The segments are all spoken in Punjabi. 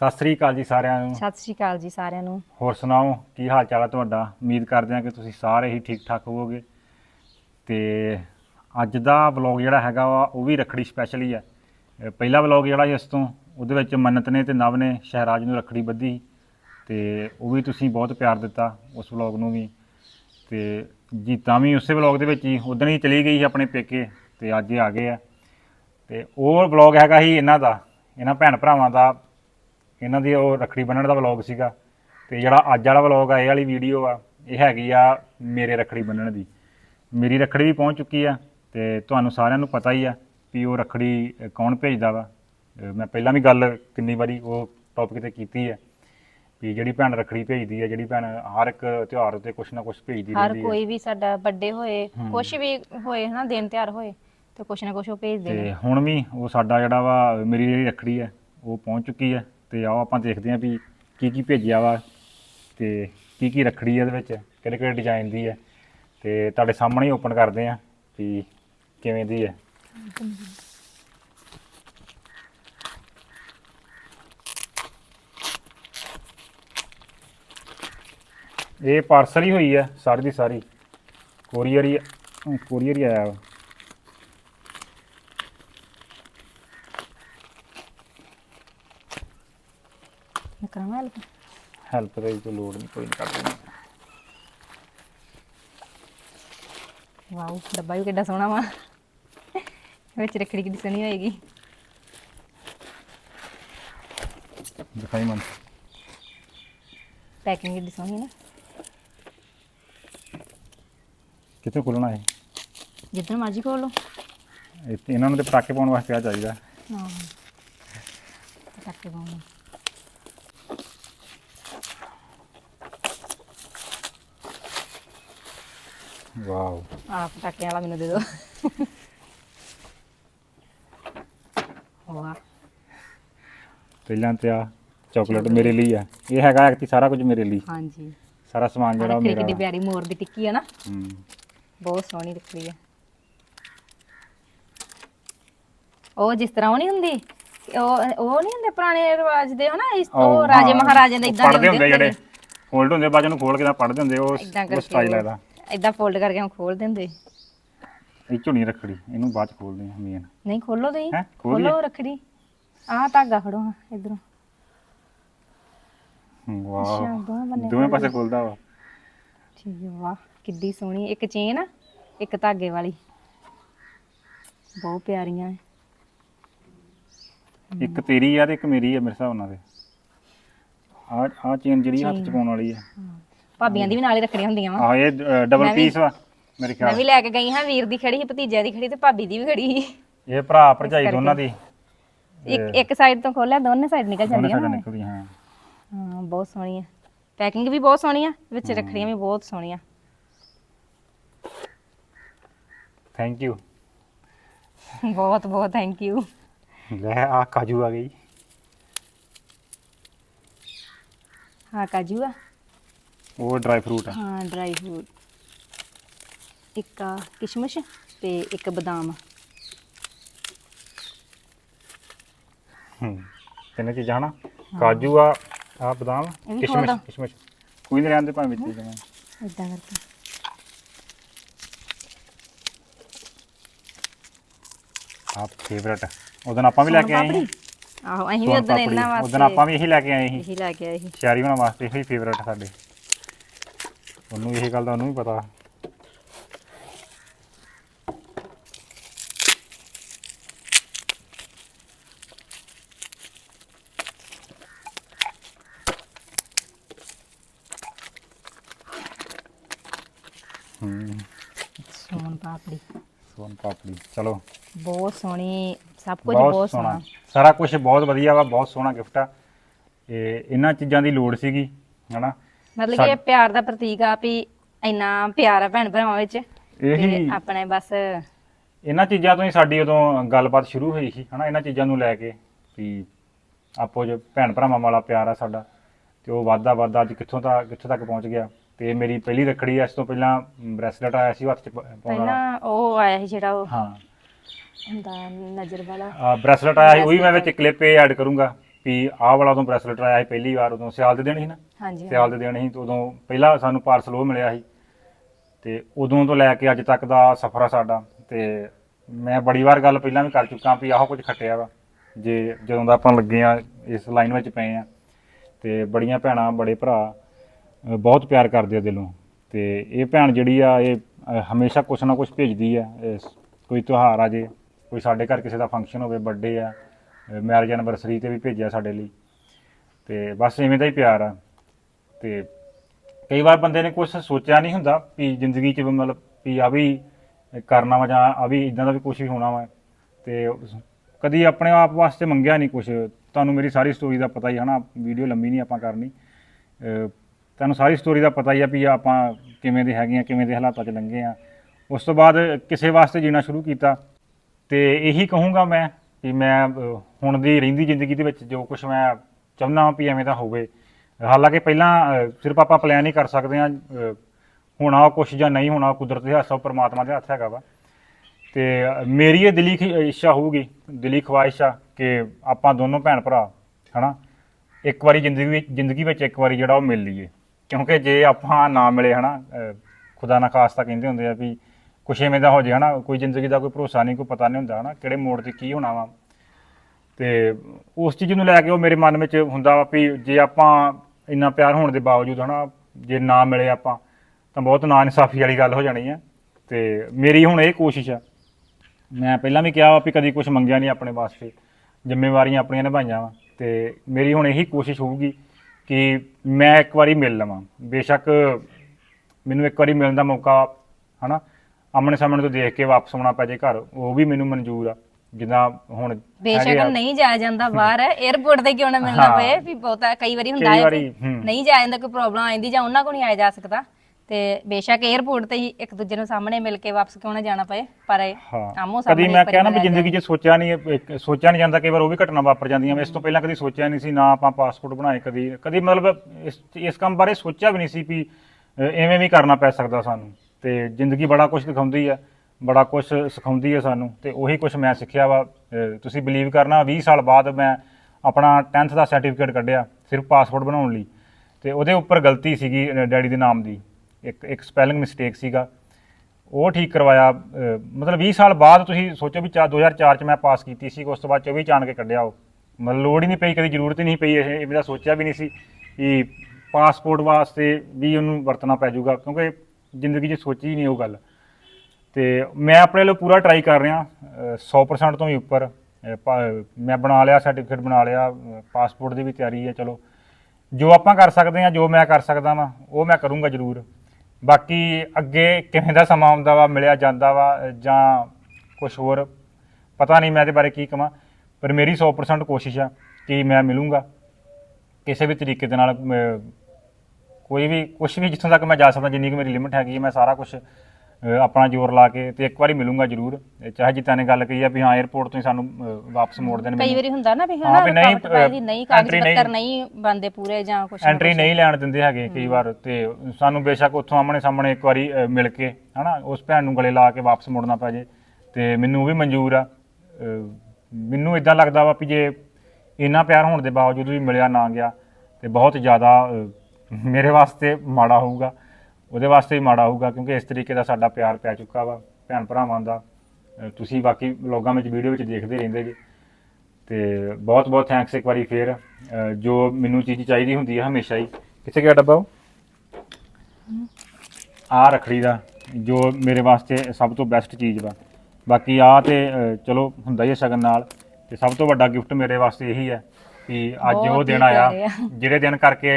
ਸਤਿ ਸ੍ਰੀ ਅਕਾਲ ਜੀ ਸਾਰਿਆਂ ਨੂੰ। ਸਤਿ ਸ਼੍ਰੀ ਅਕਾਲ ਜੀ ਸਾਰਿਆਂ ਨੂੰ। ਹੋਰ ਸੁਣਾਓ ਕੀ ਹਾਲ ਚਾਲ ਹੈ ਤੁਹਾਡਾ? ਉਮੀਦ ਕਰਦੇ ਹਾਂ ਕਿ ਤੁਸੀਂ ਸਾਰੇ ਹੀ ਠੀਕ ਠਾਕ ਹੋਵੋਗੇ। ਤੇ ਅੱਜ ਦਾ ਵਲੌਗ ਜਿਹੜਾ ਹੈਗਾ ਵਾ ਉਹ ਵੀ ਰੱਖੜੀ ਸਪੈਸ਼ਲ ਹੀ ਹੈ ਅਹ ਪਹਿਲਾ ਵਲੌਗ ਜਿਹੜਾ ਸੀ ਇਸ ਤੋਂ ਉਹਦੇ ਵਿੱਚ ਮੰਨਤ ਨੇ ਤੇ ਨਵ ਨੇ ਸ਼ਹਿਰਾਜ ਨੂੰ ਰੱਖੜੀ ਬੱਧੀ। ਤੇ ਉਹ ਵੀ ਤੁਸੀਂ ਬਹੁਤ ਪਿਆਰ ਦਿੱਤਾ ਉਸ ਵਲੌਗ ਨੂੰ ਵੀ। ਤੇ ਜੀਤਾ ਵੀ ਉਸੇ ਵਲੌਗ ਦੇ ਵਿੱਚ ਹੀ ਉਦਣ ਹੀ ਚਲੀ ਗਈ ਸੀ ਆਪਣੇ ਪੇਕੇ ਤੇ ਅੱਜ ਇਹ ਆ ਗਏ ਆ। ਤੇ ਉਹ ਵਲੌਗ ਹੈਗਾ ਸੀ ਇਹਨਾਂ ਦਾ ਇਹਨਾਂ ਭੈਣ ਭਰਾਵਾਂ ਦਾ। ਇਹਨਾਂ ਦੀ ਉਹ ਰੱਖੜੀ ਬੰਨਣ ਦਾ ਵਲੌਗ ਸੀਗਾ। ਤੇ ਜਿਹੜਾ ਅੱਜ ਵਾਲਾ ਵਲੌਗ ਆ ਇਹ ਵਾਲੀ ਵੀਡੀਓ ਆ ਇਹ ਹੈਗੀ ਆ ਮੇਰੇ ਰੱਖੜੀ ਬੰਨਣ ਦੀ। ਮੇਰੀ ਰੱਖੜੀ ਵੀ ਪਹੁੰਚ ਚੁੱਕੀ ਆ ਤੇ ਤੁਹਾਨੂੰ ਸਾਰਿਆਂ ਨੂੰ ਪਤਾ ਹੀ ਆ ਵੀ ਉਹ ਰੱਖੜੀ ਕੌਣ ਭੇਜਦਾ ਵਾ। ਮੈਂ ਪਹਿਲਾਂ ਵੀ ਗੱਲ ਕਿੰਨੀ ਵਾਰੀ ਉਹ ਟੌਪਿਕ ਤੇ ਕੀਤੀ ਹੈ ਵੀ ਜਿਹੜੀ ਭੈਣ ਰੱਖੜੀ ਭੇਜਦੀ ਹੈ ਜਿਹੜੀ ਭੈਣ ਹਰ ਇੱਕ ਤਿਉਹਾਰ ਉੱਤੇ ਕੁਛ ਨਾ ਕੁਛ ਭੇਜਦੀ ਹਰ ਰਹਿੰਦੀ ਹੈ ਕੋਈ ਵੀ ਸਾਡਾ ਬਰਥਡੇ ਹੋਏ। ਕੁਝ ਵੀ ਹੋਏ ਹਨਾ ਦਿਨ ਤਿਉਹਾਰ ਹੋਏ ਤੇ ਕੁਛ ਨਾ ਕੁਛ ਉਹ ਭੇਜਦੇ ਤੇ ਨੇ। ਹੁਣ ਵੀ ਉਹ ਸਾਡਾ ਜਿਹੜਾ ਵਾ ਮੇਰੀ ਜਿਹੜੀ ਰੱਖੜੀ ਹੈ ਉਹ ਪਹੁੰਚ ਚੁੱਕੀ ਹੈ ਤੇ ਆਓ ਆਪਾਂ ਦੇਖਦੇ ਹਾਂ ਵੀ ਕੀ ਕੀ ਭੇਜਿਆ ਵਾ ਤੇ ਕੀ ਕੀ ਰੱਖੜੀ ਹੈ ਇਹਦੇ ਵਿੱਚ, ਕਿਹੜੇ ਕਿਹੜੇ ਡਿਜ਼ਾਈਨ ਦੀ ਹੈ ਤੇ ਤੁਹਾਡੇ ਸਾਹਮਣੇ ਹੀ ਓਪਨ ਕਰਦੇ ਹਾਂ ਵੀ ਕਿਵੇਂ ਦੀ ਹੈ ਇਹ ਪਾਰਸਲ ਹੀ ਹੋਈ ਹੈ ਸਾਰੀ ਦੀ ਸਾਰੀ। ਕੋਰੀਅਰ ਹੀ ਕੋਰੀਅਰ ਹੀ ਆਇਆ ਵਾ। ਕਰਾਂਗਾ help? ਹੈਲਪ ਦੀ ਕੋਈ ਲੋੜ ਨਹੀਂ ਕੋਈ ਨਹੀਂ ਕਰ ਦੇਣਾ ਵਾਓ ਡੱਬਾ ਵੀ ਕਿੱਡਾ ਸੋਹਣਾ ਵਾ। ਵਿੱਚ ਰੱਖੜੀ ਕਿੱਡੀ ਸੋਹਣੀ ਹੋਏਗੀ। ਦਿਖਾਈ ਮਨ ਪੈਕਿੰਗ ਕਿੱਡੀ ਸੋਹਣੀ ਨਾ। ਕਿੱਥੇ ਖੁੱਲਣਾ ਹੈ ਜਿੱਦਾਂ ਮਰਜ਼ੀ ਖੋਲ। ਇਹ- ਇਹਨਾਂ ਨੂੰ ਤੇ ਪਟਾਕੇ ਪਾਉਣ ਵਾਸਤੇ ਆ ਚਾਹੀਦਾ। ਹਾਂ ਪਟਾਕੇ ਪਾਉਣੇ। ਵਾਓ ਆ ਪਟਾਕਿਆਂ ਵਾਲਾ ਮੈਨੂੰ ਦੇ ਦਿਓ ਵਾਹ ਪਹਿਲਾਂ ਤੇ ਆ ਚਾਕਲੇਟ ਮੇਰੇ ਲਈ ਆ ਇਹ ਹੈਗਾ ਐਕਤੀ ਸਾਰਾ ਕੁਝ ਮੇਰੇ ਲਈ ਹਾਂਜੀ ਸਾਰਾ ਸਮਾਨ ਜਿਹੜਾ ਉਹ ਮੇਰਾ ਵਾ। ਪਿਆਰੀ ਮੋਰ ਦੀ ਟਿੱਕੀ ਆ ਨਾ ਹੂੰ ਬਹੁਤ ਸੋਹਣੀ ਰੱਖੜੀ ਆ ਉਹ ਜਿਸ ਤਰ੍ਹਾਂ ਉਹ ਨਹੀਂ ਹੁੰਦੀ ਉਹ ਉਹ ਨਹੀਂ ਹੁੰਦੇ ਪੁਰਾਣੇ ਰਿਵਾਜ ਦੇ ਹਨਾ ਇਸ ਉਹ ਰਾਜੇ ਮਹਾਰਾਜੇ ਦੇ ਇਦਾਂ ਪੜ੍ਹਦੇ ਹੁੰਦੇ ਜਿਹੜੇ ਫੋਲਡ ਹੁੰਦੇ ਬਾਅਦ ਨੂੰ ਖੋਲ ਕੇ ਤਾਂ ਪੜ੍ਹਦੇ ਹੁੰਦੇ ਉਹ ਸਟਾਈਲ ਹੈਦਾ ਇਦਾਂ ਫੋਲਡ ਕਰਕੇ ਉਹ ਖੋਲ ਦਿੰਦੇ। ਇਹ ਝੁਣੀ ਰੱਖੜੀ ਇਹਨੂੰ ਬਾਅਦ ਚ ਖੋਲਦੇ ਆ ਮੇਨ ਨਹੀਂ ਖੋਲੋ ਤੁਸੀਂ। ਹੈਂ? ਖੋਲੋ ਰੱਖੜੀ। ਆਹ ਧਾਗਾ ਫੜੋ ਹਾਂ ਇਧਰੋਂ। ਅੱਛਾ ਦੋਵੇਂ ਬੰਨੇ ਦੋਵੇਂ ਪਾਸੇ ਖੁੱਲਦਾ ਵਾ। ਠੀਕ ਹੈ ਵਾਹ ਕਿੱਡੀ ਸੋਹਣੀ। ਇੱਕ ਚੇਨ ਆ ਇੱਕ ਧਾਗੇ ਵਾਲੀ। ਬਹੁਤ ਪਿਆਰੀਆਂ ਹੈ। ਇੱਕ ਤੇਰੀ ਆ ਤੇ ਇੱਕ ਮੇਰੀ ਆ ਮੇਰੇ ਹਿਸਾਬ ਨਾਲ ਤੇ। ਆ ਆ ਚੇਨ ਜਿਹੜੀ ਹੱਥ ਚ ਪਾਉਣ ਵਾਲੀ ਆ। ਭਾਬੀਆਂ ਦੀ ਵੀ ਨਾਲ ਹੀ ਰੱਖੜੀਆਂ ਹੁੰਦੀਆਂ ਵਾ। ਆ ਇਹ ਡਬਲ ਪੀਸ ਵਾ ਮੇਰੇ ਮੈਂ ਖਿਆਲ ਵੀ ਲੈ ਕੇ ਗਈ ਹਾਂ ਵੀਰ ਦੀ ਖੜੀ ਸੀ ਭਤੀਜੇ ਦੀ ਖੜੀ ਤੇ ਭਾਬੀ ਦੀ ਵੀ ਖੜੀ ਸੀ। ਇਹ ਭਰਾ ਭਰਜਾਈ ਦੋਨਾਂ ਦੀ। ਇੱਕ ਇੱਕ ਸਾਈਡ ਤੋਂ ਖੋਲਿਆ ਦੋਨੇ ਸਾਈਡ ਨਿਕਲ ਦੋਨੇ ਜਾਂਦੀਆਂ ਨਾ। ਹਾਂ। ਹਾਂ ਬਹੁਤ ਸੋਹਣੀ ਹੈ ਪੈਕਿੰਗ ਵੀ ਬਹੁਤ ਸੋਹਣੀ ਆ ਵਿੱਚ ਰੱਖੜੀਆਂ ਵੀ ਬਹੁਤ ਸੋਹਣੀਆਂ। ਥੈਂਕ ਯੂ ਬਹੁਤ ਬਹੁਤ ਥੈਂਕ ਯੂ ਲੈ ਆ ਕਾਜੂ ਆ ਗਈ। ਹਾਂ ਕਾਜੂ ਆ। ਉਹ ਡਰਾਈ ਫਰੂਟ ਆ। ਹਾਂ ਡਰਾਈ ਫਰੂਟ ਇੱਕ ਆ ਕਿਸ਼ਮਿਸ਼ ਤੇ ਇੱਕ ਬਦਾਮ। ਹੂੰ ਤਿੰਨ ਚੀਜ਼ਾਂ ਹਨਾ? ਕਾਜੂ ਆ ਆ ਬਦਾਮ ਵੀ ਕਿਸ਼ਮਿਸ਼ ਦਿਓ। ਕਿਸ਼ਮਿਸ਼। ਕੋਈ ਨਹੀਂ ਰਹਿੰਦੇ ਭਾਵੇਂ ਵਿੱਚ ਹੀ ਜਮਾਂ। ਇਦਾਂ ਕਰਕੇ। ਆ ਫੇਵਰਟ ਉਦੋਂ ਆਪਾਂ ਵੀ ਲੈ ਕੇ ਆਏ ਸੀ। ਆਹੋ ਅਸੀਂ ਵੀ ਉਦੋਂ ਇਹਨਾਂ ਵਾਸਤੇ ਉਦੋਂ ਆਪਾਂ ਵੀ ਇਹੀ ਲੈ ਕੇ ਆਏ ਸੀ। ਇਹੀ ਲੈ ਕੇ ਆਏ ਸੀ। ਸ਼ਹਿਰੀ ਹੋਣਾ ਵਾਸਤੇ ਇਹੀ ਫੇਵਰਟ ਸਾਡੇ। ਉਹਨੂੰ ਇਹ ਗੱਲ ਦਾ ਉਹਨੂੰ ਵੀ ਪਤਾ। ਹੂੰ ਸੋਨ ਪਾਪੜੀ। ਸੋਨ ਪਾਪੜੀ ਚਲੋ। ਬਹੁਤ ਸੋਹਣੀ ਸਭ ਕੁਝ ਬਹੁਤ ਸੋਹਣਾ। ਸਾਰਾ ਕੁਝ ਬਹੁਤ ਵਧੀਆ ਵਾ ਬਹੁਤ ਸੋਹਣਾ ਗਿਫਟ ਆ। ਇਹ ਇਹਨਾਂ ਚੀਜ਼ਾਂ ਦੀ ਲੋੜ ਸੀਗੀ ਹਨਾ? ਮਤਲਬ ਕਿ ਇਹ ਪਿਆਰ ਦਾ ਪ੍ਰਤੀਕ ਆ ਵੀ ਇੰਨਾ ਪਿਆਰ ਆ ਭੈਣ ਭਰਾਵਾਂ ਵਿੱਚ। ਇਹੀ ਆਪਣੇ ਬਸ ਇਹਨਾਂ ਚੀਜ਼ਾਂ ਤੋਂ ਹੀ ਸਾਡੀ ਉਦੋਂ ਗੱਲਬਾਤ ਸ਼ੁਰੂ ਹੋਈ ਸੀ ਹਨਾ? ਇਹਨਾਂ ਚੀਜ਼ਾਂ ਨੂੰ ਲੈ ਕੇ ਵੀ ਆਪੋ ਜੋ ਭੈਣ ਭਰਾਵਾਂ ਵਾਲਾ ਪਿਆਰ ਆ ਸਾਡਾ ਤੇ ਉਹ ਵਾਧਾ ਵਾਧਾ ਅੱਜ ਕਿੱਥੋਂ ਤੱਕ ਕਿੱਥੋਂ ਤੱਕ ਪਹੁੰਚ ਗਿਆ। ਤੇ ਮੇਰੀ ਪਹਿਲੀ ਰੱਖੜੀ ਇਸ ਤੋਂ ਪਹਿਲਾਂ ਬ੍ਰੈਸਲੇਟ ਆਇਆ ਸੀ ਹੱਥ 'ਚ ਪਹਿਲਾਂ ਉਹ ਆਇਆ ਸੀ ਜਿਹੜਾ ਉਹ ਹਾਂ। ਹੁੰਦਾ ਨਜ਼ਰ ਵਾਲਾ। ਬ੍ਰੈਸਲੇਟ ਆਇਆ ਸੀ ਉਹ ਮੈਂ ਵਿੱਚ ਕਲਿੱਪ ਐਡ ਕਰੂੰਗਾ। ਵੀ ਆਹ ਵਾਲਾ ਉਦੋਂ ਬ੍ਰੈਸਲੇਟ ਆਇਆ ਸੀ ਪਹਿਲੀ ਵਾਰ ਉਦੋਂ ਸਿਆਲ ਦੇ ਦਿਨ ਸੀ ਨਾ? ਹਾਂਜੀ ਸਿਆਲ ਦੇ ਦਿਨ ਸੀ ਤੇ ਉਦੋਂ ਪਹਿਲਾ ਸਾਨੂੰ ਪਾਰਸਲ ਉਹ ਮਿਲਿਆ ਸੀ। ਤੇ ਉਦੋਂ ਤੋਂ ਲੈ ਕੇ ਅੱਜ ਤੱਕ ਦਾ ਸਫ਼ਰ ਆ ਸਾਡਾ ਤੇ ਮੈਂ ਬੜੀ ਵਾਰ ਗੱਲ ਪਹਿਲਾਂ ਵੀ ਕਰ ਚੁੱਕਾ ਵੀ ਆਹੋ ਕੁਝ ਖੱਟਿਆ ਵਾ ਜੇ ਜਦੋਂ ਦਾ ਆਪਾਂ ਲੱਗੇ ਆ ਇਸ ਲਾਈਨ ਵਿੱਚ ਪਏ ਆ। ਤੇ ਬੜੀਆਂ ਭੈਣਾਂ ਬੜੇ ਭਰਾ ਅ, ਬਹੁਤ ਪਿਆਰ ਕਰਦੇ ਆ ਦਿਲੋਂ। ਤੇ ਇਹ ਭੈਣ ਜਿਹੜੀ ਆ ਇਹ ਅ, ਹਮੇਸ਼ਾ ਕੁਛ ਨਾ ਕੁਛ ਭੇਜਦੀ ਆ ਇਸ- ਕੋਈ ਤਿਉਹਾਰ ਆ ਜੇ ਕੋਈ ਸਾਡੇ ਘਰ ਕਿਸੇ ਦਾ ਫੰਕਸ਼ਨ ਹੋਵੇ ਬਰਥਡੇ ਆ ਮੈਰਿਜ ਐਨਵਰਸਰੀ ਤੇ ਵੀ ਭੇਜਿਆ ਸਾਡੇ ਲਈ। ਤੇ ਬਸ ਇਵੇਂ ਦਾ ਹੀ ਪਿਆਰ ਆ। ਤੇ ਕਈ ਵਾਰ ਬੰਦੇ ਨੇ ਕੁਝ ਸੋਚਿਆ ਨਹੀਂ ਹੁੰਦਾ ਵੀ ਜ਼ਿੰਦਗੀ 'ਚ ਵੀ ਮਤਲਬ ਵੀ ਆ ਵੀ ਕਰਨਾ ਵਾ ਜਾਂ ਆ ਵੀ ਇਦਾਂ ਦਾ ਵੀ ਕੁਝ ਵੀ ਹੋਣਾ ਵਾ। ਤੇ ਕਦੀ ਆਪਣੇ ਆਪ ਵਾਸਤੇ ਮੰਗਿਆ ਨਹੀਂ ਕੁਝ ਤੁਹਾਨੂੰ ਮੇਰੀ ਸਾਰੀ ਸਟੋਰੀ ਦਾ ਪਤਾ ਹੀ ਹੈ ਨਾ ਵੀਡੀਓ ਲੰਮੀ ਨਹੀਂ ਆਪਾਂ ਕਰਨੀ। ਤੁਹਾਨੂੰ ਸਾਰੀ ਸਟੋਰੀ ਦਾ ਪਤਾ ਹੀ ਆ ਵੀ ਆਪਾਂ ਕਿਵੇਂ ਦੇ ਹੈਗੇ ਆ, ਕਿਵੇਂ ਦੇ ਹਾਲਾਤਾਂ 'ਚ ਲੰਘੇ ਆ। ਉਸ ਤੋਂ ਬਾਅਦ ਕਿਸੇ ਵਾਸਤੇ ਜੀਣਾ ਸ਼ੁਰੂ ਕੀਤਾ। ਤੇ ਇਹੀ ਕਹੂੰਗਾ ਮੈਂ ਕਿ ਮੈਂ ਅਹ, ਹੁਣ ਦੀ ਰਹਿੰਦੀ ਜ਼ਿੰਦਗੀ ਦੇ ਵਿੱਚ ਜੋ ਕੁਝ ਮੈਂ ਚਾਹੁੰਦਾ ਹਾਂ ਵੀ ਐਵੇਂ ਦਾ ਹੋਵੇ। ਹਾਲਾਂਕਿ ਪਹਿਲਾਂ ਅਹ, ਸਿਰਫ ਆਪਾਂ ਪਲਾਨ ਹੀ ਕਰ ਸਕਦੇ ਆ ਹੋਣਾ ਕੁਝ ਜਾਂ ਨਹੀਂ ਹੋਣਾ ਕੁਦਰਤ ਦੇ ਹੱਥ ਆ ਪਰਮਾਤਮਾ ਦੇ ਹੱਥ ਹੈਗਾ ਵਾ। ਤੇ ਅਹ, ਮੇਰੀ ਇਹ ਦਿਲੀ ਖਿ- ਇੱਛਾ ਹੋਊਗੀ ਦਿਲੀ ਖਵਾਇਸ਼ ਆ ਕਿ ਆਪਾਂ ਦੋਨੋਂ ਭੈਣ ਭਰਾ ਹਨਾ ਇੱਕ ਵਾਰੀ ਜ਼ਿੰਦਗੀ ਵਿੱਚ ਜ਼ਿੰਦਗੀ ਵਿੱਚ ਇੱਕ ਵਾਰੀ ਜਿਹੜਾ ਉਹ ਮਿਲ ਲਈਏ। ਕਿਉਂਕਿ ਜੇ ਆਪਾਂ ਨਾ ਮਿਲੇ ਹਨਾ ਅਹ, ਖੁਦਾ ਨਾ ਖਾਸਤਾ ਕਹਿੰਦੇ ਹੁੰਦੇ ਆ ਵੀ ਕੁਛ ਐਵੇਂ ਦਾ ਹੋ ਜੇ, ਹਨਾ, ਕੋਈ ਜ਼ਿੰਦਗੀ ਦਾ ਕੋਈ ਭਰੋਸਾ ਨਹੀਂ, ਕੋਈ ਪਤਾ ਨਹੀਂ ਹੁੰਦਾ, ਹਨਾ, ਕਿਹੜੇ ਮੋੜ 'ਚ ਕੀ ਹੋਣਾ ਵਾ। ਤੇ ਉਸ ਚੀਜ਼ ਨੂੰ ਲੈ ਕੇ ਉਹ ਮੇਰੇ ਮਨ ਵਿੱਚ ਹੁੰਦਾ ਵਾ ਵੀ ਜੇ ਆਪਾਂ ਇੰਨਾ ਪਿਆਰ ਹੋਣ ਦੇ ਬਾਵਜੂਦ, ਹਨਾ, ਜੇ ਨਾ ਮਿਲੇ ਆਪਾਂ, ਤਾਂ ਬਹੁਤ ਨਾ ਇਨਸਾਫੀ ਵਾਲੀ ਗੱਲ ਹੋ ਜਾਣੀ ਆ। ਤੇ ਮੇਰੀ ਹੁਣ ਇਹ ਕੋਸ਼ਿਸ਼ ਆ। ਮੈਂ ਪਹਿਲਾਂ ਵੀ ਕਿਹਾ ਵਾ ਵੀ ਕਦੀ ਕੁਝ ਮੰਗਿਆ ਨਹੀਂ ਆਪਣੇ ਵਾਸਤੇ, ਜ਼ਿੰਮੇਵਾਰੀਆਂ ਆਪਣੀਆਂ ਨਿਭਾਈਆਂ ਵਾ। ਤੇ ਮੇਰੀ ਹੁਣ ਇਹੀ ਕੋਸ਼ਿਸ਼ ਹੋਊਗੀ ਕਿ ਮੈਂ ਇੱਕ ਵਾਰੀ ਮਿਲ ਲਵਾਂ। ਬੇਸ਼ੱਕ ਮੈਨੂੰ ਇੱਕ ਵਾਰੀ ਮਿਲਣ ਦਾ ਮੌਕਾ, ਹਨਾ ਆਮਣੇ ਸਾਹਮਣੇ ਤੋਂ ਦੇਖ ਕੇ ਵਾਪਸ ਆਉਣਾ ਪੈ ਜੇ ਘਰ ਉਹ ਵੀ ਮੈਨੂੰ ਮਨਜ਼ੂਰ ਆ। ਜਿੱਦਾਂ ਹੁਣ ਬੇਸ਼ੱਕ ਨਹੀਂ ਜਾਇਆ ਜਾਂਦਾ ਬਾਹਰ 에어ਪੋਰਟ ਤੇ ਕਿਉਂ ਨਾ ਮਿਲਣਾ ਪਏ ਵੀ ਬਹੁਤਾ ਕਈ ਵਾਰੀ ਹੁੰਦਾ ਹੈ ਨਹੀਂ ਜਾਇਆ ਜਾਂਦਾ ਕੋਈ ਪ੍ਰੋਬਲਮ ਆ ਜਾਂ ਉਹਨਾਂ ਕੋਲ ਨਹੀਂ ਆਇਆ ਜਾ ਸਕਦਾ। ਤੇ ਬੇਸ਼ੱਕ 에어ਪੋਰਟ ਤੇ ਹੀ ਇੱਕ ਦੂਜੇ ਨੂੰ ਸਾਹਮਣੇ ਮਿਲ ਕੇ ਵਾਪਸ ਕਿਉਂ ਨਾ ਜਾਣਾ ਪਏ ਪਰ ਆਮੋ ਸਾਹਮਣੇ ਕਦੀ ਮੈਂ ਇੱਕ ਵਾਰੀ ਵੀ ਜ਼ਿੰਦਗੀ 'ਚ ਸੋਚਿਆ ਨਹੀਂ ਸੋਚਿਆ ਨਹੀਂ ਜਾਂਦਾ ਕਈ ਵਾਰ ਉਹ ਵੀ ਘਟਨਾ ਵਾਪਰ ਜਾਂਦੀਆਂ ਇਸ ਤੋਂ ਪਹਿਲਾਂ ਕਦੀ ਸੋਚਿਆ ਨਹੀਂ ਸੀ ਨਾ ਆਪਾਂ ਪਾਸਪੋਰਟ ਬਣਾਏ ਕਦੀ। ਕਦੀ ਮਤਲਬ ਇਸ ਇਸ ਕੰਮ ਬਾਰੇ ਸੋਚਿਆ ਵੀ ਨਹੀਂ ਸੀ ਵੀ ਐਵੇਂ ਵੀ ਕਰਨਾ ਪੈ ਸਕਦਾ ਸਾਨੂੰ। ਤੇ ਜ਼ਿੰਦਗੀ ਬੜਾ ਕੁਝ ਦਿਖਾਉਂਦੀ ਆ ਬੜਾ ਕੁਝ ਸਿਖਾਉਂਦੀ ਹੈ ਸਾਨੂੰ ਤੇ ਉਹੀ ਕੁਝ ਮੈਂ ਸਿੱਖਿਆ ਵਾ। ਅ, ਤੁਸੀਂ ਬਲੀਵ ਕਰਨਾ 20 ਸਾਲ ਬਾਅਦ ਮੈਂ ਆਪਣਾ 10th ਦਾ ਸਰਟੀਫਿਕੇਟ ਕੱਢਿਆ ਸਿਰਫ ਪਾਸਪੋਰਟ ਬਣਾਉਣ ਲਈ। ਤੇ ਉਹਦੇ ਉੱਪਰ ਗਲਤੀ ਸੀਗੀ ਅ, ਡੈਡੀ ਦੇ ਨਾਮ ਦੀ। ਇੱਕ ਇੱਕ ਸਪੈਲਿੰਗ ਮਿਸਟੇਕ ਸੀਗਾ। ਉਹ ਠੀਕ ਕਰਵਾਇਆ ਅਹ ਮਤਲਬ 20 ਸਾਲ ਬਾਅਦ ਤੁਸੀਂ ਸੋਚੋ ਵੀ ਚਾ 2004 ਚ ਮੈਂ ਪਾਸ ਕੀਤੀ ਸੀ ਉਸ ਤੋਂ ਬਾਅਦ 24 ਚ ਆਣ ਕੇ ਕੱਢਿਆ ਉਹ। ਮਤਲਬ ਲੋੜ ਹੀ ਨਹੀਂ ਪਈ ਕਦੀ ਜ਼ਰੂਰਤ ਹੀ ਨਹੀਂ ਪਈ ਇਹ ਇਹਦਾ ਸੋਚਿਆ ਵੀ ਨਹੀਂ ਸੀ ਕਿ ਪਾਸਪੋਰਟ ਵਾਸਤੇ ਵੀ ਉਹਨੂੰ ਵਰਤਣਾ ਪੈ ਜਾਊਗਾ ਕਿਉਂਕਿ ਜ਼ਿੰਦਗੀ 'ਚ ਸੋਚੀ ਨਹੀਂ ਉਹ ਗੱਲ। ਤੇ ਮੈਂ ਆਪਣੇ ਲਈ ਪੂਰਾ ਟਰਾਈ ਕਰ ਰਿਹਾ ਅਹ 100% ਤੋਂ ਵੀ ਉੱਪਰ। ਅਹ ਪਾ- ਮੈਂ ਬਣਾ ਲਿਆ ਸਰਟੀਫਿਕੇਟ ਬਣਾ ਲਿਆ ਪਾਸਪੋਰਟ ਦੀ ਵੀ ਤਿਆਰੀ ਹੈ ਚਲੋ। ਜੋ ਆਪਾਂ ਕਰ ਸਕਦੇ ਹਾਂ ਜੋ ਮੈਂ ਕਰ ਸਕਦਾ ਵਾਂ ਉਹ ਮੈਂ ਕਰੂੰਗਾ ਜ਼ਰੂਰ। ਬਾਕੀ ਅੱਗੇ ਕਿਵੇਂ ਦਾ ਸਮਾਂ ਆਉਂਦਾ ਵਾ ਮਿਲਿਆ ਜਾਂਦਾ ਵਾ ਅਹ ਜਾਂ ਕੁਝ ਹੋਰ ਪਤਾ ਨਹੀਂ ਮੈਂ ਇਹਦੇ ਬਾਰੇ ਕੀ ਕਹਾਂ ਪਰ ਮੇਰੀ 100% ਕੋਸ਼ਿਸ਼ ਆ ਕਿ ਮੈਂ ਮਿਲੂੰਗਾ। ਕਿਸੇ ਵੀ ਤਰੀਕੇ ਦੇ ਨਾਲ ਅਹ, ਕੋਈ ਵੀ ਕੁਝ ਵੀ ਜਿੱਥੋਂ ਤੱਕ ਮੈਂ ਜਾ ਸਕਦਾ ਜਿੰਨੀ ਕੁ ਮੇਰੀ ਲਿਮਿਟ ਹੈਗੀ ਹੈ ਮੈਂ ਸਾਰਾ ਕੁਝ ਆਪਣਾ ਜ਼ੋਰ ਲਾ ਕੇ ਤੇ ਇੱਕ ਵਾਰੀ ਮਿਲੂੰਗਾ ਜ਼ਰੂਰ। ਇਹ ਚਾਹੇ ਜਿੱਤਾਂ ਨੇ ਗੱਲ ਕਹੀ ਆ ਵੀ ਹਾਂ 에어ਪੋਰਟ ਤੋਂ ਹੀ ਸਾਨੂੰ ਅਹ, ਵਾਪਸ ਮੋੜ ਦੇਣ ਕਈ ਵਾਰੀ ਹੁੰਦਾ ਨਾ ਵੀ ਹਾਂ, ਹਨਾ ਵੀ ਨਹੀਂ, ਰੁਕਾਵਟ ਪੈ ਨਹੀਂ ਕਾਗਜ਼ entry ਨਹੀਂ- ਪੱਤਰ ਨਹੀਂ ਬੰਦੇ ਪੂਰੇ ਜਾਂ ਕੁਝ ਐਂਟਰੀ ਨਹੀਂ ਲੈਣ ਦਿੰਦੇ ਹੈਗੇ ਕਈ ਵਾਰ ਤੇ ਸਾਨੂੰ ਬੇਸ਼ੱਕ ਉੱਥੋਂ ਆਮਣੇ ਸਾਹਮਣੇ ਇੱਕ ਵਾਰੀ ਅਹ, ਮਿਲ ਕੇ ਹਨਾ ਉਸ ਭੈਣ ਨੂੰ ਗਲੇ ਲਾ ਕੇ ਵਾਪਸ ਮੁੜਨਾ ਪੈ ਜੇ ਤੇ ਮੈਨੂੰ ਉਹ ਵੀ ਮਨਜ਼ੂਰ ਆ। ਅਹ, ਮੈਨੂੰ ਇਦਾਂ ਲੱਗਦਾ ਵਾ ਵੀ ਜੇ ਇੰਨਾ ਪਿਆਰ ਹੋਣ ਦੇ ਬਾਵਜੂਦ ਵੀ ਮਿਲਿਆ ਨਾ ਗਿਆ ਤੇ ਬਹੁਤ ਜ਼ਿਆਦਾ ਅਹ, ਮੇਰੇ ਵਾਸਤੇ ਮਾੜਾ ਹੋਊਗਾ ਉਹਦੇ ਵਾਸਤੇ ਵੀ ਮਾੜਾ ਹੋਊਗਾ ਕਿਉਂਕਿ ਇਸ ਤਰੀਕੇ ਦਾ ਸਾਡਾ ਪਿਆਰ ਪੈ ਚੁੱਕਾ ਵਾ ਭੈਣ ਭਰਾਵਾਂ ਦਾ। ਅਹ, ਤੁਸੀਂ ਬਾਕੀ ਵਲੋਗਾਂ ਵਿੱਚ ਵੀਡੀਓ ਵਿੱਚ ਦੇਖਦੇ ਰਹਿੰਦੇ ਜੀ। ਤੇ ਬਹੁਤ ਬਹੁਤ ਥੈਂਕਸ ਇੱਕ ਵਾਰੀ ਫੇਰ। ਅਹ ਜੋ ਮੈਨੂੰ ਚੀਜ਼ ਚਾਹੀਦੀ ਹੁੰਦੀ ਹੈ ਹਮੇਸ਼ਾ ਹੀ। ਕਿੱਥੇ ਗਿਆ ਡੱਬਾ ਉਹ? ਆ ਰਖੜੀ ਦਾ ਜੋ ਮੇਰੇ ਵਾਸਤੇ ਸਭ ਤੋਂ ਬੈਸਟ ਚੀਜ਼ ਵਾ। ਬਾਕੀ ਆ ਤੇ ਅਹ, ਚਲੋ ਹੁੰਦਾ ਹੀ ਹੈ ਸ਼ਗਨ ਨਾਲ। ਤੇ ਸਭ ਤੋਂ ਵੱਡਾ ਗਿਫਟ ਮੇਰੇ ਵਾਸਤੇ ਇਹੀ ਹੈ ਕਿ ਅੱਜ ਬਹੁਤ ਉਹ ਹੀ ਦਿਨ ਆਇਆ। ਪਿਆਰੇ ਆ। ਜਿਹੜੇ ਦਿਨ ਕਰਕੇ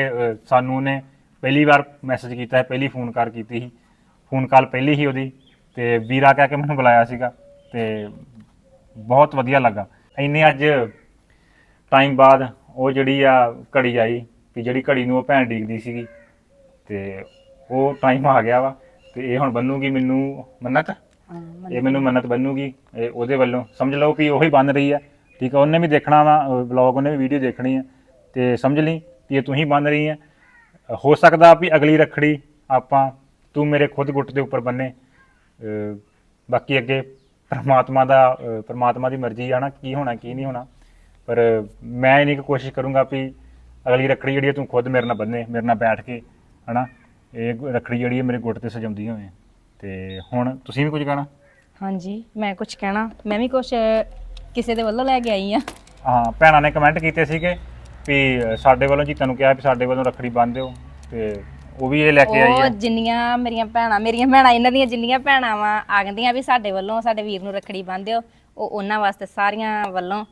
ਸਾਨੂੰ ਉਹਨੇ ਪਹਿਲੀ ਵਾਰ ਮੈਸੇਜ ਕੀਤਾ ਹੈ ਪਹਿਲੀ ਫੋਨ ਕਾਲ ਕੀਤੀ ਸੀ। ਫੋਨ ਕਾਲ ਪਹਿਲੀ ਹੀ ਉਹਦੀ ਤੇ ਵੀਰਾ ਕਹਿ ਕੇ ਮੈਨੂੰ ਬੁਲਾਇਆ ਸੀਗਾ ਤੇ ਬਹੁਤ ਵਧੀਆ ਲੱਗਾ। ਇੰਨੇ ਅੱਜ ਟਾਈਮ ਬਾਅਦ ਉਹ ਜਿਹੜੀ ਆ ਘੜੀ ਆਈ ਵੀ ਜਿਹੜੀ ਘੜੀ ਨੂੰ ਉਹ ਭੈਣ ਡੀਕਦੀ ਸੀਗੀ ਤੇ ਉਹ ਟਾਈਮ ਆ ਗਿਆ ਵਾ। ਤੇ ਇਹ ਹੁਣ ਬੰਨੂਗੀ ਮੈਨੂੰ ਮੰਨਤ? ਇਹ ਮੈਨੂੰ ਮੰਨਤ। ਬੰਨੂਗੀ ਇਹ ਉਹਦੇ ਵੱਲੋਂ। ਸਮਝ ਲਓ ਵੀ ਉਹੀ ਬਣ ਰਹੀ ਆ। ਠੀਕ ਆ, ਉਹਨੇ ਵੀ ਦੇਖਣਾ ਵਾ ਵਲੌਗ ਉਹਨੇ ਵੀ ਵੀਡੀਓ ਦੇਖਣੀ ਹੈ ਤੇ ਸਮਝ ਲਈ ਕਿ ਇਹ ਤੂੰ ਹੀ ਬਣ ਰਹੀ ਹੈ ਹੋ ਸਕਦਾ ਵੀ ਅਗਲੀ ਰੱਖੜੀ ਆਪਾਂ ਤੂੰ ਮੇਰੇ ਖੁਦ ਗੁੱਟ ਦੇ ਉੱਪਰ ਬੰਨੇ ਬਾਕੀ ਅੱਗੇ ਪਰਮਾਤਮਾ ਦਾ ਪਰਮਾਤਮਾ ਦੀ ਮਰਜ਼ੀ ਆ ਨਾ, ਕੀ ਹੋਣਾ, ਕੀ ਨਹੀਂ ਹੋਣਾ। ਪਰ ਮੈਂ ਇਨੀ ਕੁ ਕੋਸ਼ਿਸ਼ ਕਰੂੰਗਾ ਵੀ ਅਗਲੀ ਰੱਖੜੀ ਜਿਹੜੀ ਹੈ ਤੂੰ ਖੁਦ ਮੇਰੇ ਨਾਲ ਬੰਨੇ, ਮੇਰੇ ਨਾਲ ਬੈਠ ਕੇ, ਹਨਾ? ਇਹ ਗੁ- ਰੱਖੜੀ ਜਿਹੜੀ ਹੈ ਮੇਰੇ ਗੁੱਟ ਤੇ ਸਜਾਉਂਦੀ ਹੋਵੇ। ਤੇ ਹੁਣ ਤੁਸੀਂ ਵੀ ਕੁਝ ਕਹਿਣਾ? ਹਾਂਜੀ, ਮੈਂ ਕੁਝ ਕਹਿਣਾ, ਮੈਂ ਵੀ ਕੁਝ ਕਿਸੇ ਦੇ ਵੱਲੋਂ ਲੈ ਕੇ ਆਈ ਆ। ਹਾਂ ਭੈਣਾਂ ਨੇ ਕਮੈਂਟ ਕੀਤੇ ਸੀਗੇ ਵੀ ਸਾਡੇ ਵੱਲੋਂ ਜੀ ਤੁਹਾਨੂੰ ਕਿਹਾ ਵੀ ਸਾਡੇ ਵੱਲੋਂ ਰੱਖੜੀ ਬੰਨ੍ਹ ਦਿਓ ਤੇ ਉਹ ਵੀ ਇਹ ਲੈ ਕੇ ਆਈ ਉਹ ਹੈ ਜਿੰਨੀਆਂ ਮੇਰੀਆਂ ਭੈਣਾਂ ਮੇਰੀਆਂ ਭੈਣਾਂ ਇਹਨਾਂ ਦੀਆਂ ਜਿੰਨੀਆਂ ਭੈਣਾਂ ਵਾ ਆਗੰਦੀਆਂ ਵੀ ਸਾਡੇ ਵੱਲੋਂ ਸਾਡੇ ਵੀਰ ਨੂੰ ਰੱਖੜੀ ਬੰਨ੍ਹ ਉਹ ਉਹਨਾਂ ਵਾਸਤੇ ਸਾਰੀਆਂ ਵੱਲੋਂ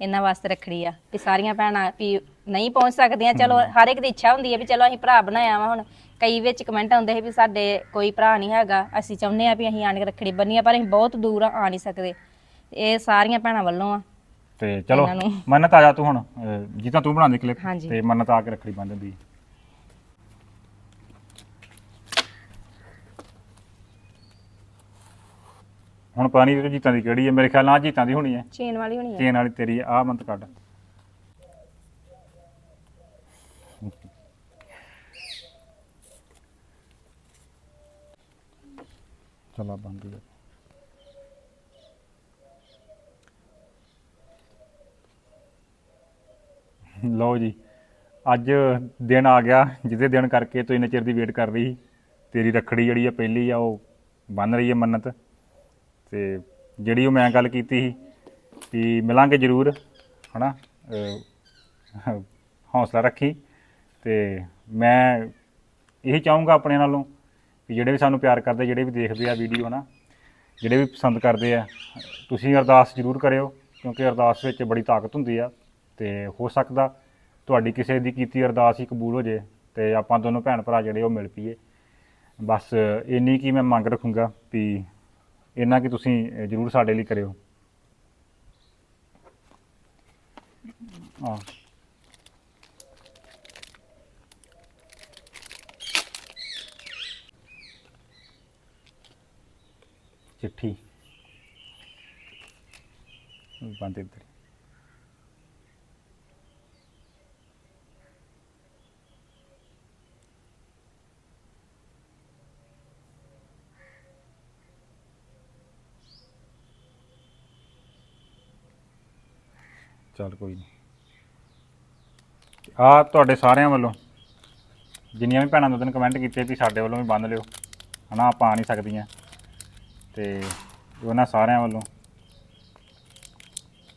ਇਹਨਾਂ ਵਾਸਤੇ ਰੱਖੜੀ ਆ ਵੀ ਸਾਰੀਆਂ ਭੈਣਾਂ ਵੀ ਨਹੀਂ ਪਹੁੰਚ ਸਕਦੀਆਂ। ਚਲੋ ਹਰ ਇੱਕ ਦੀ ਇੱਛਾ ਹੁੰਦੀ ਹੈ ਵੀ ਚਲੋ ਅਸੀਂ ਭਰਾ ਬਣਾਇਆ ਵਾ ਹੁਣ। ਕਈ ਵਿੱਚ ਕਮੈਂਟ ਆਉਂਦੇ ਸੀ ਵੀ ਸਾਡੇ ਕੋਈ ਭਰਾ ਨਹੀਂ ਹੈਗਾ। ਅਸੀਂ ਚਾਹੁੰਦੇ ਆ ਵੀ ਅਸੀਂ ਆਣ ਕੇ ਰੱਖੜੀ ਬੰਨੀਏ ਪਰ ਅਸੀਂ ਬਹੁਤ ਦੂਰ ਆ ਆ ਨਹੀਂ ਸਕਦੇ। ਇਹ ਸਾਰੀਆਂ ਭੈਣਾਂ ਵੱਲੋਂ ਆ। ਤੇ ਚਲੋ ਇਹਨਾਂ ਨੂੰ। ਮੰਨਤ ਆ ਜਾ ਤੂੰ ਹੁਣ। ਜਿੱਦਾਂ ਤੂੰ ਬਣਾਉਂਦੀ ਕਲਿੱਪ ਹਾਂਜੀ। ਤੇ ਮੰਨਤ ਆ ਕੇ ਰੱਖੜੀ ਬੰਨ੍ਹ ਦਿੰਦੀ। ਹੁਣ ਨਹੀਂ ਇਹ ਜੀਤਾਂ ਦੀ ਕਿਹੜੀ ਹੈ ਮੇਰੇ ਖਿਆਲ ਨਾਲ ਆਹ ਜੀਤਾਂ ਦੀ ਹੋਣੀ ਹੈ ਚੇਨ ਵਾਲੀ ਹੋਣੀ ਆ। ਚੇਨ ਵਾਲੀ ਤੇਰੀ ਆ ਮੰਤ ਕੱਢ। ਚਲਾ ਬੰਦ ਹੀ ਲਓ ਜੀ, ਅੱਜ ਦਿਨ ਆ ਗਿਆ, ਜਿਹਦੇ ਦਿਨ ਕਰਕੇ ਤੂੰ ਇੰਨੇ ਚਿਰ ਦੀ ਵੇਟ ਕਰ ਰਹੀ ਸੀ। ਤੇਰੀ ਰੱਖੜੀ ਜਿਹੜੀ ਆ, ਪਹਿਲੀ ਆ, ਉਹ ਬੰਨ ਰਹੀ ਹੈ ਮੰਨਤ। ਤੇ ਜਿਹੜੀ ਉਹ ਮੈਂ ਗੱਲ ਕੀਤੀ ਸੀ ਵੀ ਮਿਲਾਂਗੇ ਜ਼ਰੂਰ, ਹਨਾ? ਅਹ ਹੌਸਲਾ ਰੱਖੀ। ਤੇ ਮੈਂ ਇਹੀ ਚਾਹੂੰਗਾ ਆਪਣੇ ਨਾਲੋਂ ਵੀ ਜਿਹੜੇ ਵੀ ਸਾਨੂੰ ਪਿਆਰ ਕਰਦੇ, ਜਿਹੜੇ ਵੀ ਦੇਖਦੇ ਆ ਵੀਡੀਓ ਨਾ ਜਿਹੜੇ ਵੀ ਪਸੰਦ ਕਰਦੇ ਆ, ਤੁਸੀਂ ਅਰਦਾਸ ਜ਼ਰੂਰ ਕਰਿਓ, ਕਿਉਂਕਿ ਅਰਦਾਸ ਵਿੱਚ ਬੜੀ ਤਾਕਤ ਹੁੰਦੀ ਆ। ਤੇ ਹੋ ਸਕਦਾ ਤੁਹਾਡੀ ਕਿਸੇ ਦੀ ਕੀਤੀ ਅਰਦਾਸ ਹੀ ਕਬੂਲ ਹੋ ਜੇ ਤੇ ਆਪਾਂ ਦੋਨੋਂ ਭੈਣ ਭਰਾ ਜਿਹੜੇ ਉਹ ਮਿਲ ਪਈਏ। ਬਸ ਇੰਨੀ ਕੀ ਮੈਂ ਮੰਗ ਰੱਖੂੰਗਾ ਵੀ ਇੰਨਾ ਕਿ ਤੁਸੀਂ ਜ਼ਰੂਰ ਸਾਡੇ ਲਈ ਕਰਿਓ। ਹਾਂ। ਚਿੱਠੀ। ਬੰਦ ਇੱਧਰ। ਚੱਲ ਕੋਈ ਨਹੀਂ ਆ ਤੁਹਾਡੇ ਸਾਰਿਆਂ ਵੱਲੋਂ, ਜਿੰਨੀਆਂ ਵੀ ਭੈਣਾਂ ਦੋ ਦਿਨ ਕਮੈਂਟ ਕੀਤੇ ਵੀ ਸਾਡੇ ਵੱਲੋਂ ਵੀ ਬੰਦ ਲਿਓ। ਹਨਾ, ਆਪਾਂ ਆ ਨਹੀਂ ਸਕਦੀਆਂ। ਤੇ ਉਹਨਾਂ ਸਾਰਿਆਂ ਵੱਲੋਂ।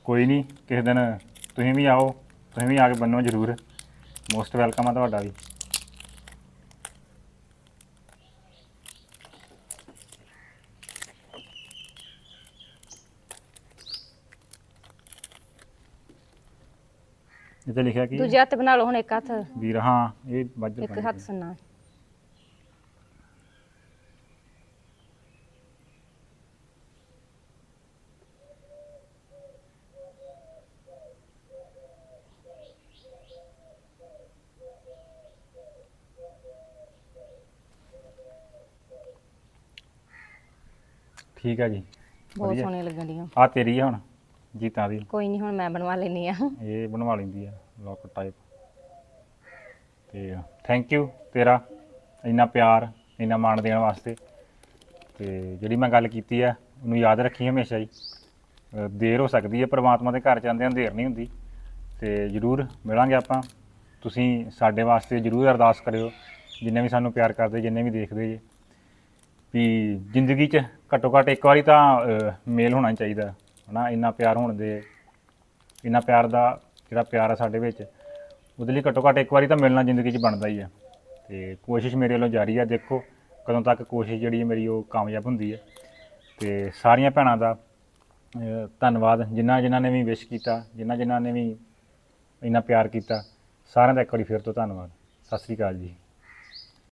ਕੋਈ ਨਹੀਂ ਕਿਸੇ ਦਿਨ ਤੁਸੀਂ ਵੀ ਆਓ, ਤੁਸੀਂ ਵੀ ਆ ਕੇ ਬੰਨੋ ਜ਼ਰੂਰ। ਮੋਸਟ ਵੈਲਕਮ ਆ ਤੁਹਾਡਾ ਵੀ। ਇਹ ਤੇ ਲਿਖਿਆ ਕੀ? ਦੂਜੇ ਹੱਥ ਬਣਾ ਲਓ ਹੁਣ ਇੱਕ ਹੱਥ। ਵੀਰ ਹਾਂ ਇਹ ਵੱਜ ਇੱਕ ਹੱਥ ਸੁਣਾ ਠੀਕ ਆ ਜੀ। ਬਹੁਤ ਵਧੀਆ। ਸੋਹਣੀਆਂ ਲੱਗਣ ਡੀਆਂ। ਆ ਤੇਰੀ ਆ ਹੁਣ। ਜੀਤਾਂ ਦੀ ਕੋਈ ਨਹੀਂ ਹੁਣ ਮੈਂ ਬਣਵਾ ਲੈਣੀ ਆ। ਇਹ ਬਣਵਾ ਲੈਂਦੀ ਆ ਲੋਕ ਟਾਈਪ ਤੇ ਥੈਂਕ ਯੂ ਤੇਰਾ ਇੰਨਾ ਪਿਆਰ ਇੰਨਾ ਮਾਣ ਦੇਣ ਵਾਸਤੇ। ਤੇ ਜਿਹੜੀ ਮੈਂ ਗੱਲ ਕੀਤੀ ਆ ਉਹਨੂੰ ਯਾਦ ਰੱਖੀ ਹਮੇਸ਼ਾ ਹੀ। ਦੇਰ ਹੋ ਸਕਦੀ ਹੈ ਪ੍ਰਮਾਤਮਾ ਦੇ ਘਰ ਜਾਂਦਿਆਂ ਦੇਰ ਨਹੀਂ ਹੁੰਦੀ। ਤੇ ਜ਼ਰੂਰ ਮਿਲਾਂਗੇ ਆਪਾਂ। ਤੁਸੀਂ ਸਾਡੇ ਵਾਸਤੇ ਜ਼ਰੂਰ ਅਰਦਾਸ ਕਰਿਓ ਜਿੰਨੇ ਵੀ ਸਾਨੂੰ ਪਿਆਰ ਕਰਦੇ ਜਿੰਨੇ ਵੀ ਦੇਖਦੇ ਜੇ। ਵੀ ਜ਼ਿੰਦਗੀ 'ਚ ਘੱਟੋ ਘੱਟ ਇੱਕ ਵਾਰੀ ਤਾਂ ਮੇਲ ਹੋਣਾ ਚਾਹੀਦਾ। ਹਨਾ, ਇੰਨਾ ਪਿਆਰ ਹੋਣ ਦੇ, ਇੰਨਾ ਪਿਆਰ ਦਾ ਜਿਹੜਾ ਪਿਆਰ ਆ ਸਾਡੇ ਵਿੱਚ, ਉਹਦੇ ਲਈ ਘੱਟੋ ਘੱਟ ਇੱਕ ਵਾਰੀ ਤਾਂ ਮਿਲਣਾ ਜ਼ਿੰਦਗੀ 'ਚ ਬਣਦਾ ਹੀ ਆ। ਤੇ ਕੋਸ਼ਿਸ਼ ਮੇਰੇ ਵੱਲੋਂ ਜਾਰੀ ਆ, ਦੇਖੋ ਕਦੋਂ ਤੱਕ ਕੋਸ਼ਿਸ਼ ਜਿਹੜੀ ਹੈ ਮੇਰੀ ਉਹ ਕਾਮਯਾਬ ਹੁੰਦੀ ਹੈ ਤੇ ਸਾਰੀਆਂ ਭੈਣਾਂ ਦਾ ਧੰਨਵਾਦ ਜਿਨ੍ਹਾਂ ਜਿਨ੍ਹਾਂ ਨੇ ਵੀ ਵਿਸ਼ ਕੀਤਾ ਜਿਨ੍ਹਾਂ ਜਿਨ੍ਹਾਂ ਨੇ ਵੀ ਇੰਨਾ ਪਿਆਰ ਕੀਤਾ, ਸਾਰਿਆਂ ਦਾ ਇੱਕ ਵਾਰੀ ਫਿਰ ਤੋਂ ਧੰਨਵਾਦ। ਸਤਿ ਸ੍ਰੀ ਅਕਾਲ ਜੀ।